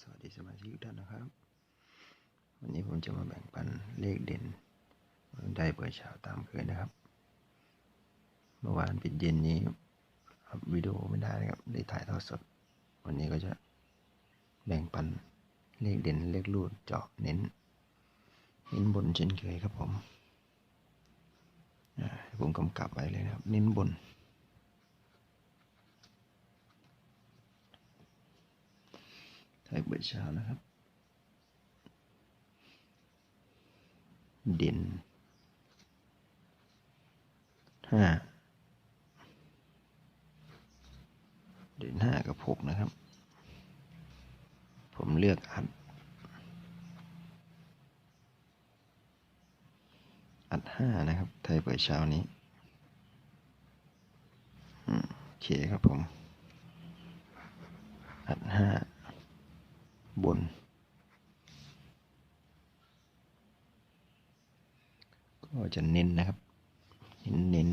สวัสดีสมาชิกทุกท่านนะครับ วันนี้ผมจะมาแบ่งปันเลขเด่นได้เปิดเช้าตามเคยนะครับ เมื่อวานปิดเย็นนี้อัพวิดีโอไม่ได้นะครับได้ถ่ายทอดสด วันนี้ก็จะแบ่งปันเลขเด่นเลขรูดเจาะเน้นเน้นบนเช่นเคยครับผมผมกำกับไว้เลยนะครับ เน้นบน ไทยเปิดเช้านะครับ เด่นห้าเด่นห้ากับหกนะครับ ผมเลือกอัด อัดห้านะครับ ไทยเปิดเช้านี้โอเคครับผม อัดห้า บน ก็จะเน้นนะครับ เน้นเน้น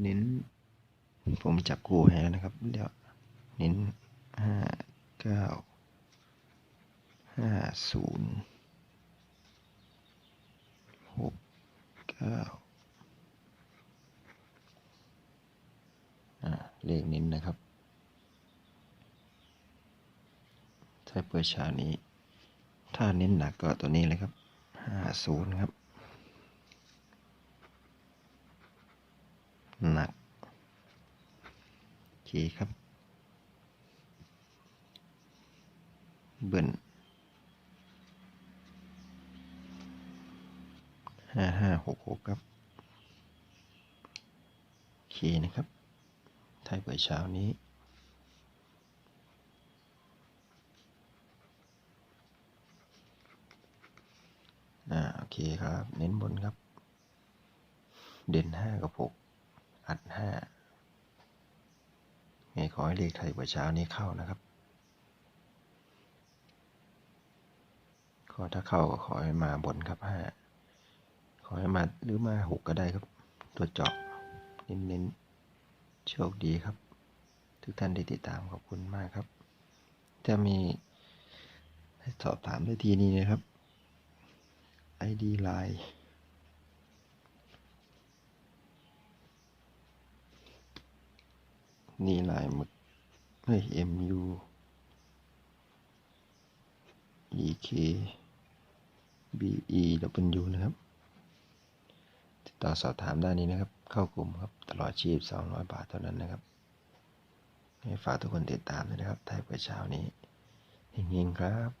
เน้น ผมจับคู่ให้แล้วนะครับ เดี๋ยวเน้นห้าเก้าห้าศูนย์หกเก้า อ่า เลขเน้นนะครับ ถ้าเปิดเช้านี้ ถ้าเน้นหนักก็ตัวนี้เลยครับห้าศูนย์ครับ หนักโอเคครับ เบิ้ลห้าห้าหกหกครับ โอเคนะครับ ทยเปิดเช้านี้ อ่า โอเคครับ เน้นบนครับ เด่นห้ากับหกอัดห้าไงขอให้เลขไทยเปิดเช้านี้เข้านะครับขอถ้าเข้าก็ขอให้มาบนครับห้าขอให้มาหรือมาหกก็ได้ครับ ตัวเจาะเน้นๆ คดีครับ ทุกท่านที่ติดตามขอบคุณมากครับ จะมีให้สอบถามได้ทีนี้นะครับ ID Line นี่ลายหมึกเฮ้ย MU EK BE W นะครับ ต่อสอบถามได้นี้นะครับ เข้ากลุ่มครับตลอดชีพ 200 บาทเท่านั้นนะครับให้ฝากทุกคนติดตามด้วยนะครับไทยเปิดเช้านี้เฮงๆครับ